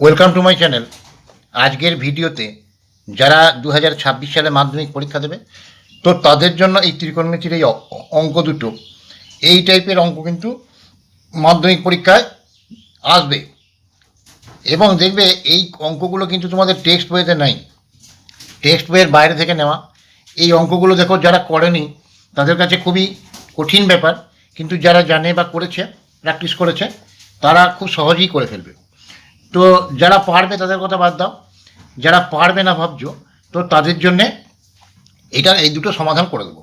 Welcome to my channel আজকের ভিডিওতে যারা দু হাজার ছাব্বিশ সালে মাধ্যমিক পরীক্ষা দেবে, তো তাদের জন্য এই ত্রিকোণমিতির এই অঙ্ক দুটো। এই টাইপের অঙ্ক কিন্তু মাধ্যমিক পরীক্ষায় আসবে। এবং দেখবে এই অঙ্কগুলো কিন্তু তোমাদের টেক্সট বইতে নাই। টেক্সট বইয়ের বাইরে থেকে নেওয়া। এই অঙ্কগুলো দেখো যারা করেনি, তাদের কাছে খুবই কঠিন ব্যাপার। কিন্তু যারা জানে বা করেছে প্র্যাকটিস করেছে, তারা খুব সহজেই করে ফেলবে। তো যারা পারবে তাদের কথা বাদ দাও। যারা পারবে না ভাবছ, তো তাদের জন্যে এটা এই দুটো সমাধান করে দেবো।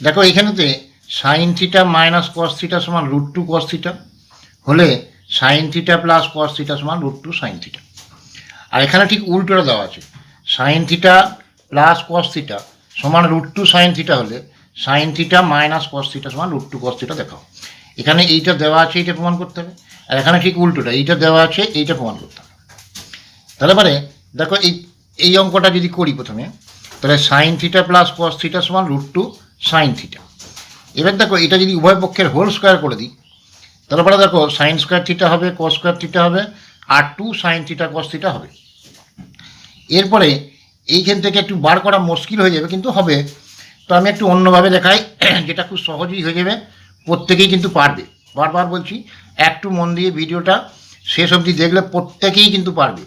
দেখো এইখানেতে sine theta minus cos theta সমান রুট টু কস থিটা হলে sine theta plus cos theta সমান রুট টু সাইন থিটা আর এখানে ঠিক উল্টোটা দেওয়া আছে। Sine theta plus cos theta সমান রুট টু সাইন থিটা হলে sine theta minus cos theta সমান রুট টু কস থিটা দেখাও। এখানে এইটা দেওয়া আছে, এইটা প্রমাণ করতে হবে। আর এখানে ঠিক উল্টোটা, এইটা দেওয়া আছে, এইটা প্রমাণ করতে হবে। তাহলে পরে দেখো এই এই অঙ্কটা যদি করি প্রথমে, তাহলে sine theta plus cos theta সমান রুট টু সাইন থিটা এবার দেখো এটা যদি উভয় পক্ষের হোল স্কোয়ার করে দিই তাহলে পরে দেখো সাইন স্কোয়ার থিটা হবে কস স্কোয়ার থিটা হবে, আর two sine theta cos theta হবে। এরপরে এইখান থেকে একটু বার করা মুশকিল হয়ে যাবে, কিন্তু হবে। তো আমি একটু অন্যভাবে দেখাই, যেটা খুব সহজেই হয়ে যাবে। প্রত্যেকেই কিন্তু পারবে। বারবার বলছি একটু মন দিয়ে ভিডিওটা শেষ অবধি দেখলে প্রত্যেকেই কিন্তু পারবে।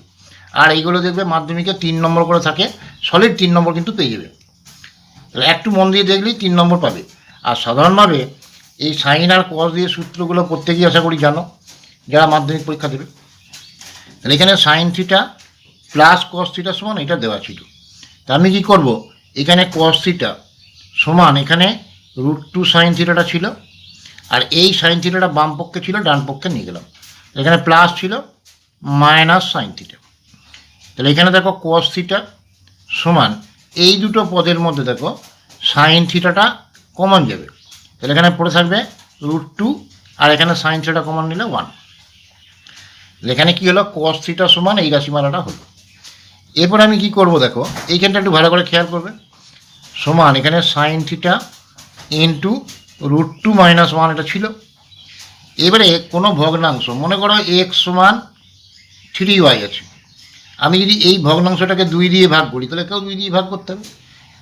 আর এইগুলো দেখবে মাধ্যমিকে তিন নম্বর করে থাকে সলিড তিন নম্বর কিন্তু পেয়ে যাবে। একটু মন দিয়ে দেখলেই তিন নম্বর পাবে। আর সাধারণভাবে এই সাইন আর কস দিয়ে সূত্রগুলো প্রত্যেকেই আশা করি জানো, যারা মাধ্যমিক পরীক্ষা দেবে। তাহলে এখানে sine theta plus cos theta সমান এটা দেওয়া ছিল। তা আমি কী করব? এখানে কস থিটা সমান এখানে রুট টু সাইন থিটাটা ছিল। আর এই সাইন থিটাটা বাম পক্ষে ছিল, ডান পক্ষে নিয়ে গেলাম। এখানে প্লাস ছিল মাইনাস সাইন থিটা তাহলে এখানে দেখো কস থিটা সমান, এই দুটো পদের মধ্যে দেখো সাইন থিটাটা কমন যাবে। তাহলে এখানে পড়ে থাকবে রুট টু আর এখানে সাইন থিটা কমন নিলে ওয়ান এখানে কি হলো? কস থিটা সমান এই রাশিমালাটা হলো। এরপর আমি কি করব দেখো? এইখানটা একটু ভালো করে খেয়াল করবে। সমান এখানে sine theta into root two minus one এটা ছিল। এবারে কোনো ভগ্নাংশ, মনে করো এক্স সমান থ্রি ওয়াই আছে। আমি যদি এই ভগ্নাংশটাকে দুই দিয়ে ভাগ করি, তাহলে কেউ দুই দিয়ে ভাগ করতে হবে।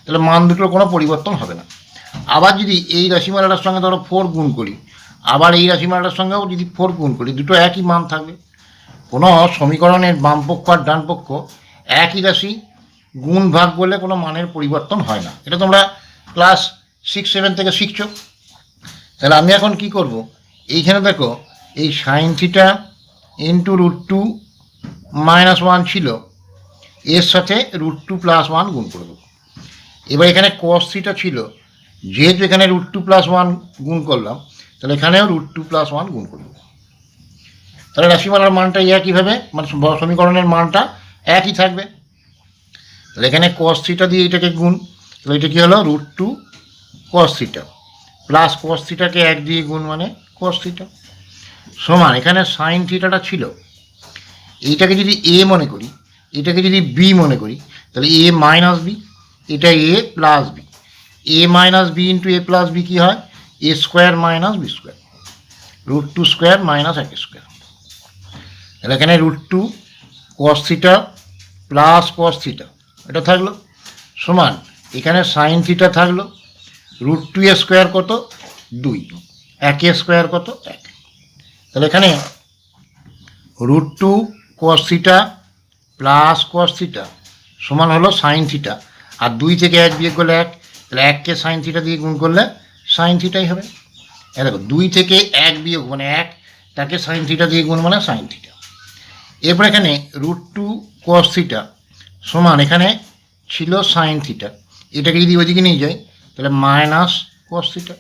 তাহলে মান দুটোর কোনো পরিবর্তন হবে না। আবার যদি এই রাশিমালাটার সঙ্গে ধরো ফোর গুণ করি, আবার এই রাশিমালাটার সঙ্গেও যদি ফোর গুণ করি, দুটো একই মান থাকবে। কোনো সমীকরণের বামপক্ষ আর ডানপক্ষ একই রাশি গুণ ভাগ করলে কোনো মানের পরিবর্তন হয় না। এটা তোমরা ক্লাস সিক্স সেভেন থেকে শিখছো। তাহলে আমি এখন কি করব? এইখানে দেখো, এই sine theta into root two minus one ছিল। এর সাথে রুট টু প্লাস ওয়ান গুণ করে দেবো। এবার এখানে কস থিটা ছিল। যেহেতু এখানে রুট টু প্লাস ওয়ান গুণ করলাম, তাহলে এখানেও রুট টু প্লাস ওয়ান গুণ করে দেবো। তাহলে রাশিমালার মানটা একইভাবে মানে সম- সমীকরণের মানটা একই থাকবে। তাহলে এখানে কস থিটা দিয়ে এটাকে গুণ, তাহলে এটা কী হলো? Root two cos theta plus cos থিটাকে এক দিয়ে গুণ মানে কস থিটা সমান, এখানে সাইন থিটাটা ছিল। এইটাকে যদি এ মনে করি, এটাকে যদি বি মনে করি, তাহলে এ মাইনাস বি এটা A plus B A minus B into A plus B কী হয়? A square minus B square root two square minus এক স্কোয়ার তাহলে এখানে root two cos plus cos theta এটা থাকল। সমান, এখানে সাইন থিটা থাকল। রুট টু এ স্কোয়ার কত? দুই। এক এ স্কোয়ার কত? এক। তাহলে এখানে root two theta plus cos theta সমান হলো সাইন থিটা। আর দুই থেকে এক বিয়োগ করলে এক, তাহলে এককে সাইন থিটা দিয়ে গুণ করলে সাইন থিটাই হবে। এ দেখো, দুই থেকে এক বিয়োগ মানে এক, তাকে সাইন থিটা দিয়ে গুণ মানে সাইন থিটা। এরপর এখানে রুট টু কস থিটা সমান এখানে ছিল সাইন থিটা। এটাকে যদি ওইদিকে নিয়ে যাই তাহলে মাইনাস কস থিটা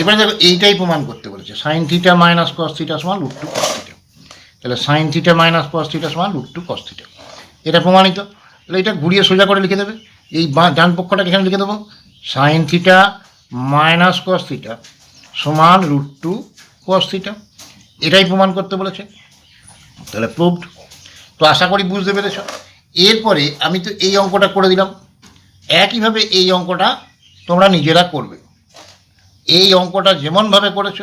এবারে দেখো এইটাই প্রমাণ করতে বলেছে। Sine theta minus cos theta সমান রুট টু কস থিটা তাহলে sine theta minus cos theta সমান রুট টু কস থিটা এটা প্রমাণিত। তাহলে এটা ঘুরিয়ে সোজা করে লিখে দেবে। এই ডান পক্ষটাকে এখানে লিখে দেবো। Sine theta minus cos theta সমান রুট টু কস থিটা এটাই প্রমাণ করতে বলেছে। তাহলে প্রুভড তো আশা করি বুঝতে পেরেছ। এরপরে আমি তো এই অঙ্কটা করে দিলাম। একইভাবে এই অঙ্কটা তোমরা নিজেরা করবে। এই অঙ্কটা যেমনভাবে করেছ,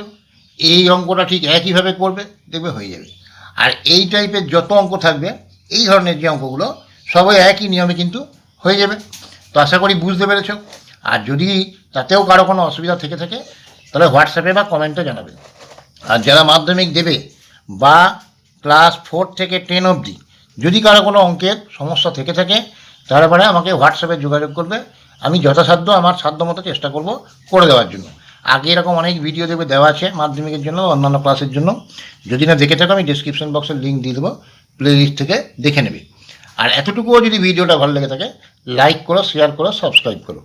এই অঙ্কটা ঠিক একইভাবে করবে, দেখবে হয়ে যাবে। আর এই টাইপের যত অঙ্ক থাকবে, এই ধরনের যে অঙ্কগুলো, সবাই একই নিয়মে কিন্তু হয়ে যাবে। তো আশা করি বুঝতে পেরেছ। আর যদি তাতেও কারও কোনো অসুবিধা থেকে থাকে, তাহলে হোয়াটসঅ্যাপে বা কমেন্টে জানাবে। আর যারা মাধ্যমিক দেবে, বা ক্লাস ফোর থেকে টেন অবধি, যদি কারও কোনো অঙ্কের সমস্যা থেকে থাকে তারপরে আমাকে হোয়াটসঅ্যাপে যোগাযোগ করবে। আমি যথাসাধ্য আমার সাধ্য মতো চেষ্টা করব করে দেওয়ার জন্য। আগে এরকম অনেক ভিডিও দেবে দেওয়া আছে মাধ্যমিকের জন্য অন্যান্য ক্লাসের জন্য। যদি না দেখে থাকো, আমি ডিসক্রিপশন বক্সের লিঙ্ক দিয়ে দেবো প্লে লিস্ট থেকে দেখে নেবে। আর এতটুকুও যদি ভিডিওটা ভালো লেগে থাকে লাইক করো শেয়ার করো সাবস্ক্রাইব করো।